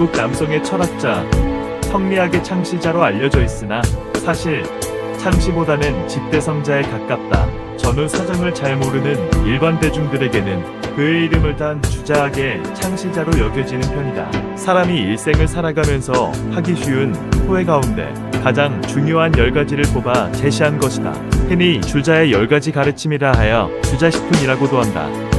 중국 남성의 철학자, 성리학의 창시자로 알려져 있으나 사실 창시보다는 집대성자에 가깝다. 전후 사정을 잘 모르는 일반 대중들에게는 그의 이름을 단 주자하게 창시자로 여겨지는 편이다. 사람이 일생을 살아가면서 하기 쉬운 후회 가운데 가장 중요한 열 가지를 뽑아 제시한 것이다. 흔히 주자의 열 가지 가르침이라 하여 주자식품이라고도 한다.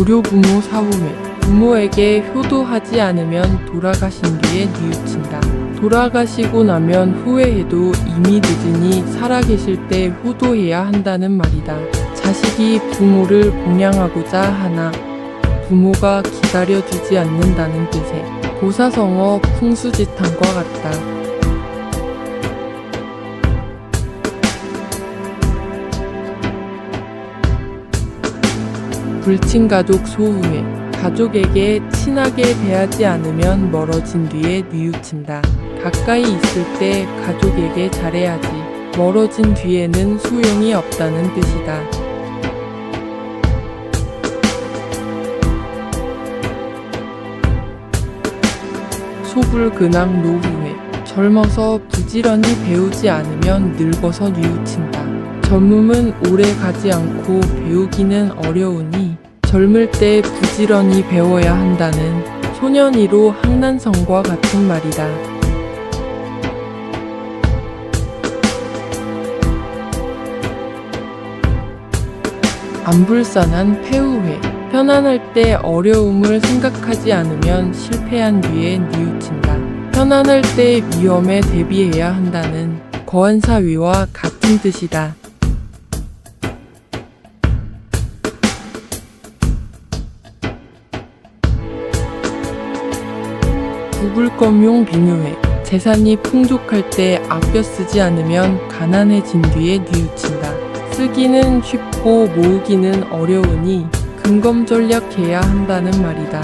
불효 부모 사후회 부모에게 효도하지 않으면 돌아가신 뒤에 뉘우친다. 돌아가시고 나면 후회해도 이미 늦으니 살아계실 때 효도해야 한다는 말이다. 자식이 부모를 봉양하고자 하나 부모가 기다려주지 않는다는 뜻의 고사성어 풍수지탄과 같다. 불친가족 소후회 가족에게 친하게 대하지 않으면 멀어진 뒤에 뉘우친다. 가까이 있을 때 가족에게 잘해야지. 멀어진 뒤에는 소용이 없다는 뜻이다. 소불근황 노후회 젊어서 부지런히 배우지 않으면 늙어서 뉘우친다. 젊음은 오래 가지 않고 배우기는 어려우니 젊을 때 부지런히 배워야 한다는 소년이로 항난성과 같은 말이다. 안 불산한 폐우회 편안할 때 어려움을 생각하지 않으면 실패한 뒤에 뉘우친다. 편안할 때 위험에 대비해야 한다는 거한사위와 같은 뜻이다. 부불검용 비누회 재산이 풍족할 때 아껴 쓰지 않으면 가난해진 뒤에 뉘우친다. 쓰기는 쉽고 모으기는 어려우니 근검전략해야 한다는 말이다.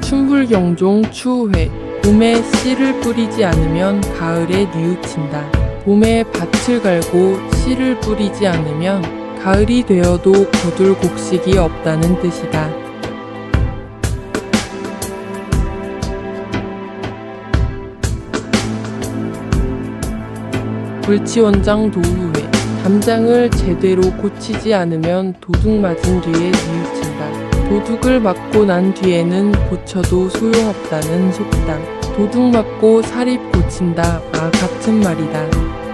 춘불경종 추후회 봄에 씨를 뿌리지 않으면 가을에 뉘우친다. 봄에 밭을 갈고 씨를 뿌리지 않으면 가을이 되어도 거둘 곡식이 없다는 뜻이다. 불치원장 도우회 담장을 제대로 고치지 않으면 도둑 맞은 뒤에 뉘우친다. 도둑을 맞고 난 뒤에는 고쳐도 소용없다는 속담. 도둑 맞고 사립 고친다 와 같은 말이다.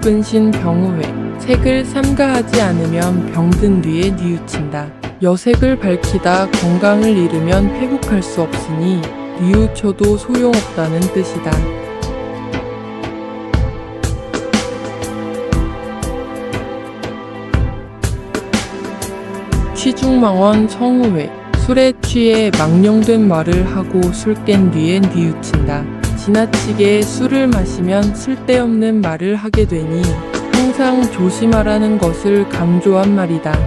색불근신 병우회 색을 삼가하지 않으면 병든 뒤에 뉘우친다. 여색을 밝히다 건강을 잃으면 회복할 수 없으니 뉘우쳐도 소용없다는 뜻이다. 취중망원 성우회 술에 취해 망령된 말을 하고 술 깬 뒤에 뉘우친다. 지나치게 술을 마시면 쓸데없는 말을 하게 되니 항상 조심하라는 것을 강조한 말이다.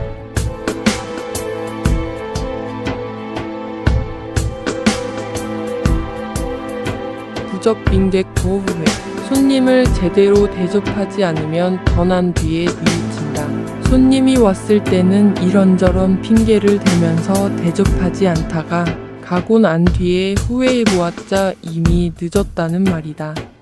부적빙백 거후회 손님을 제대로 대접하지 않으면 떠난 뒤에 뉘우친다. 손님이 왔을 때는 이런저런 핑계를 대면서 대접하지 않다가 가고 난 뒤에 후회해 보았자 이미 늦었다는 말이다.